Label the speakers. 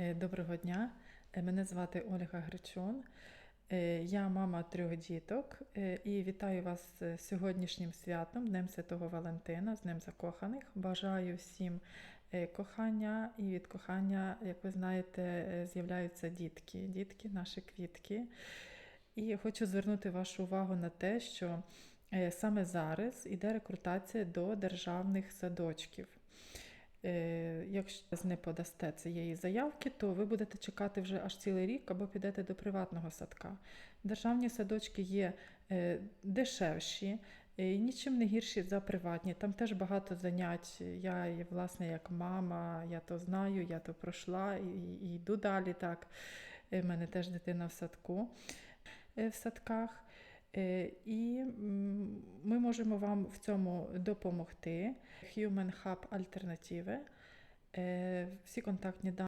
Speaker 1: Е, Доброго дня. Е, Мене звати Ольга Гречун. Е, Я мама трьох діток і вітаю вас з сьогоднішнім святом, Днем Святого Валентина, з Днем Закоханих. Бажаю всім кохання і від кохання, як ви знаєте, з'являються дітки, дітки, наші квітки. І хочу звернути вашу увагу на те, що саме зараз іде рекрутація до державних садочків. Е, Якщо не подасте цієї заявки, то ви будете чекати вже аж цілий рік або підете до приватного садка. Державні садочки є е, дешевші, е, і нічим не гірші за приватні. Там теж багато занять. Я, власне, як мама, я то знаю, я то пройшла і, і йду далі. Так. У мене теж дитина в садку е, в садках. Е, І можемо вам в цьому допомогти. Human Hub Альтернативи. Е, Всі контактні дані.